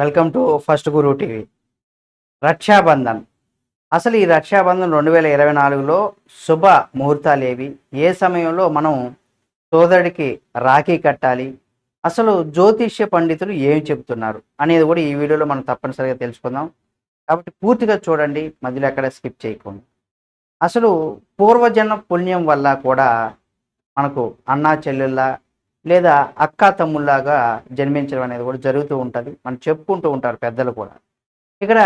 Welcome to first Guru TV. Rakshabandhan. అసలు ఈ రక్షాబంధన్ రెండు వేల ఇరవై నాలుగులో శుభ ముహూర్తాలు ఏవి? ఏ సమయంలో మనం సోదరుడికి రాఖీ కట్టాలి? అసలు జ్యోతిష్య పండితులు ఏమి చెబుతున్నారు? అనేది కూడా ఈ వీడియోలో మనం తప్పనిసరిగా తెలుసుకుందాం. కాబట్టి పూర్తిగా చూడండి మధ్యలో ఎక్కడ స్కిప్ చేయకుండా. అసలు పూర్వజన్మ పుణ్యం వల్ల కూడా మనకు అన్నా చెల్లెళ్ళ లేదా అక్క తమ్ముళ్ళలాగా జన్మించడం అనేది కూడా జరుగుతూ ఉంటుంది. మనం చెప్పుకుంటూ ఉంటారు పెద్దలు కూడా. ఇక్కడ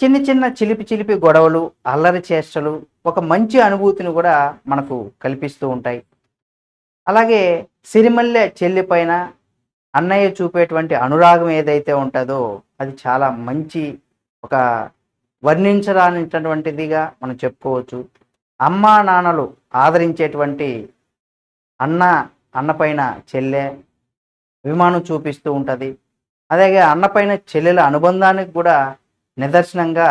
చిన్న చిన్న చిలిపి చిలిపి గొడవలు అల్లరి చేష్టలు ఒక మంచి అనుభూతిని కూడా మనకు కల్పిస్తూ ఉంటాయి. అలాగే సిరిమల్లె చెల్లి పైన అన్నయ్య చూపేటువంటి అనురాగం ఏదైతే ఉంటుందో అది చాలా మంచి ఒక వర్ణించరానిటువంటిదిగా మనం చెప్పుకోవచ్చు. అమ్మా నాన్నలు ఆదరించేటువంటి అన్న అన్న పైన చెల్లె అభిమానం చూపిస్తూ ఉంటుంది. అలాగే అన్న పైన చెల్లెల అనుబంధానికి కూడా నిదర్శనంగా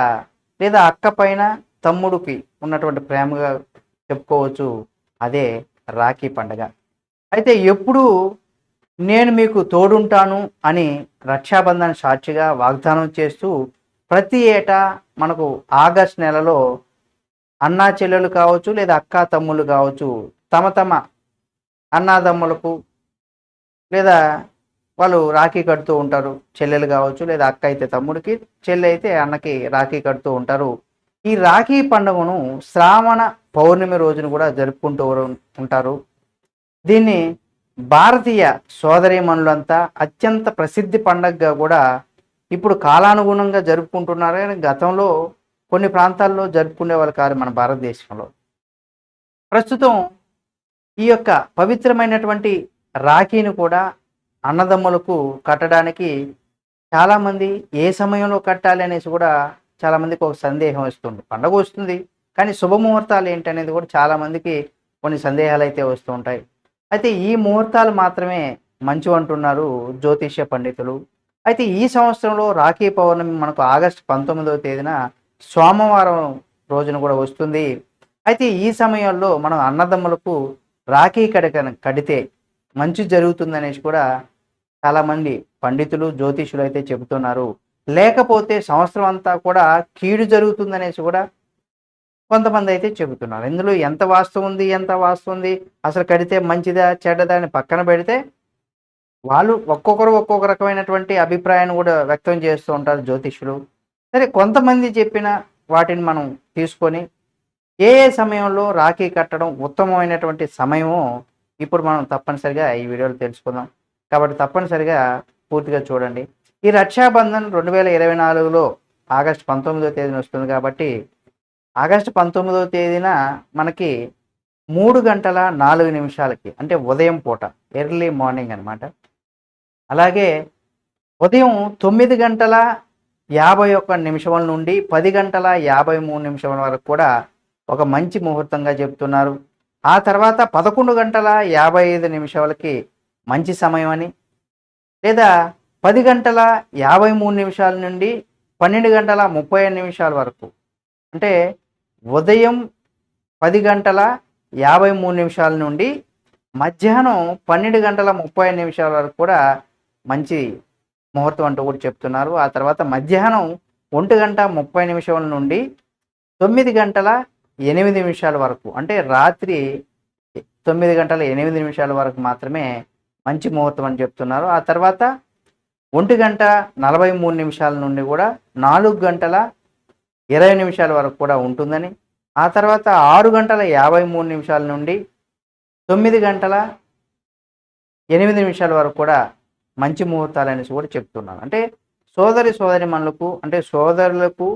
లేదా అక్క పైన తమ్ముడికి ఉన్నటువంటి ప్రేమగా చెప్పుకోవచ్చు అదే రాఖీ పండగ. అయితే ఎప్పుడు నేను మీకు తోడుంటాను అని రక్షాబంధన్ సాక్షిగా వాగ్దానం చేస్తూ ప్రతి ఏటా మనకు ఆగస్ట్ నెలలో అన్నా చెల్లెలు కావచ్చు లేదా అక్క తమ్ముళ్ళు కావచ్చు తమ తమ అన్నాదమ్ములకు లేదా వాళ్ళు రాఖీ కడుతూ ఉంటారు. చెల్లెలు కావచ్చు లేదా అక్క అయితే తమ్ముడికి చెల్లె అయితే అన్నకి రాఖీ కడుతూ ఉంటారు. ఈ రాఖీ పండుగను శ్రావణ పౌర్ణమి రోజున కూడా జరుపుకుంటూ ఉంటారు. దీన్ని భారతీయ సోదరీమణులంతా అత్యంత ప్రసిద్ధి పండగగా కూడా ఇప్పుడు కాలానుగుణంగా జరుపుకుంటున్నారు కానీ గతంలో కొన్ని ప్రాంతాల్లో జరుపుకునే వాళ్ళు కాదు మన భారతదేశంలో. ప్రస్తుతం ఈ యొక్క పవిత్రమైనటువంటి రాఖీని కూడా అన్నదమ్ములకు కట్టడానికి చాలామంది ఏ సమయంలో కట్టాలి అనేసి కూడా చాలామందికి ఒక సందేహం వస్తుంది. పండగ వస్తుంది కానీ శుభముహూర్తాలు ఏంటనేది కూడా చాలామందికి కొన్ని సందేహాలు అయితే వస్తూ ఉంటాయి. అయితే ఈ ముహూర్తాలు మాత్రమే మంచి అంటున్నారు జ్యోతిష్య పండితులు. అయితే ఈ సంవత్సరంలో రాఖీ పౌర్ణమి మనకు ఆగస్టు పంతొమ్మిదవ తేదీన సోమవారం రోజున కూడా వస్తుంది. అయితే ఈ సమయంలో మనం అన్నదమ్ములకు రాఖీ కడక కడితే మంచి జరుగుతుందనేసి కూడా చాలామంది పండితులు జ్యోతిషులు అయితే చెబుతున్నారు. లేకపోతే సంవత్సరం అంతా కూడా కీడు జరుగుతుందనేసి కూడా కొంతమంది అయితే చెబుతున్నారు. ఇందులో ఎంత వాస్తవం ఉంది ఎంత వాస్తవం ఉంది అసలు కడితే మంచిదా చెడ్డదా అని పక్కన పెడితే వాళ్ళు ఒక్కొక్కరు ఒక్కొక్క రకమైనటువంటి అభిప్రాయాన్ని కూడా వ్యక్తం చేస్తూ ఉంటారు జ్యోతిషులు. సరే కొంతమంది చెప్పిన వాటిని మనం తీసుకొని ఏ ఏ సమయంలో రాఖీ కట్టడం ఉత్తమమైనటువంటి సమయమో ఇప్పుడు మనం తప్పనిసరిగా ఈ వీడియోలో తెలుసుకుందాం. కాబట్టి తప్పనిసరిగా పూర్తిగా చూడండి. ఈ రక్షాబంధన్ రెండు వేల ఇరవై నాలుగులో ఆగస్టు పంతొమ్మిదో తేదీన వస్తుంది కాబట్టి ఆగస్టు పంతొమ్మిదవ తేదీన మనకి మూడు గంటల నాలుగు నిమిషాలకి అంటే ఉదయం పూట ఎర్లీ మార్నింగ్ అనమాట అలాగే ఉదయం తొమ్మిది గంటల యాభై ఒక్క నిమిషముల నుండి పది గంటల యాభై మూడు నిమిషముల వరకు కూడా ఒక మంచి ముహూర్తంగా చెప్తున్నారు ఆ తర్వాత పదకొండు గంటల యాభై ఐదు నిమిషాలకి మంచి సమయం అని లేదా పది గంటల యాభై మూడు నిమిషాల నుండి పన్నెండు గంటల ముప్పై నిమిషాల వరకు. అంటే ఉదయం పది గంటల యాభై మూడు నిమిషాల నుండి మధ్యాహ్నం పన్నెండు గంటల ముప్పై నిమిషాల వరకు కూడా మంచి ముహూర్తం అంటూ కూడా చెప్తున్నారు. ఆ తర్వాత మధ్యాహ్నం ఒంటి గంట ముప్పై నిమిషాల నుండి తొమ్మిది గంటల ఎనిమిది నిమిషాల వరకు అంటే రాత్రి తొమ్మిది గంటల ఎనిమిది నిమిషాల వరకు మాత్రమే మంచి ముహూర్తం అని చెప్తున్నారు. ఆ తర్వాత ఒంటి గంట నలభై మూడు నిమిషాల నుండి కూడా నాలుగు గంటల ఇరవై నిమిషాల వరకు కూడా ఉంటుందని ఆ తర్వాత ఆరు గంటల యాభై మూడు నిమిషాల నుండి తొమ్మిది గంటల ఎనిమిది నిమిషాల వరకు కూడా మంచి ముహూర్తాలు అనేసి కూడా చెప్తున్నారు. అంటే సోదరి సోదరి మనులకు అంటే సోదరులకు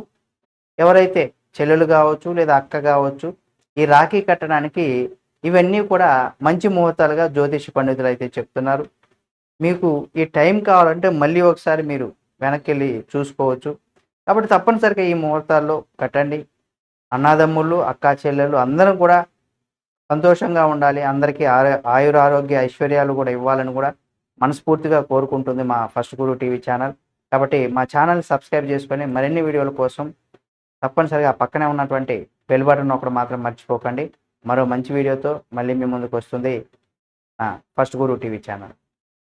ఎవరైతే చెల్లెలు కావచ్చు లేదా అక్క కావచ్చు ఈ రాఖీ కట్టడానికి ఇవన్నీ కూడా మంచి ముహూర్తాలుగా జ్యోతిష పండితులు అయితే చెప్తున్నారు. మీకు ఈ టైం కావాలంటే మళ్ళీ ఒకసారి మీరు వెనక్కి వెళ్ళి చూసుకోవచ్చు. కాబట్టి తప్పనిసరిగా ఈ ముహూర్తాల్లో కట్టండి. అన్నదమ్ముళ్ళు అక్కా చెల్లెలు అందరం కూడా సంతోషంగా ఉండాలి. అందరికీ ఆయుర ఆరోగ్య ఐశ్వర్యాలు కూడా ఇవ్వాలని కూడా మనస్ఫూర్తిగా కోరుకుంటుంది మా ఫస్ట్ గురు టీవీ ఛానల్. కాబట్టి మా ఛానల్ సబ్స్క్రైబ్ చేసుకొని మరిన్ని వీడియోల కోసం తప్పనిసరిగా పక్కనే ఉన్నటువంటి బెల్ బటన్ ఒకటి మాత్రం మర్చిపోకండి. మరో మంచి వీడియోతో మళ్ళీ మీ ముందుకు వస్తుంది. First Guru TV channel.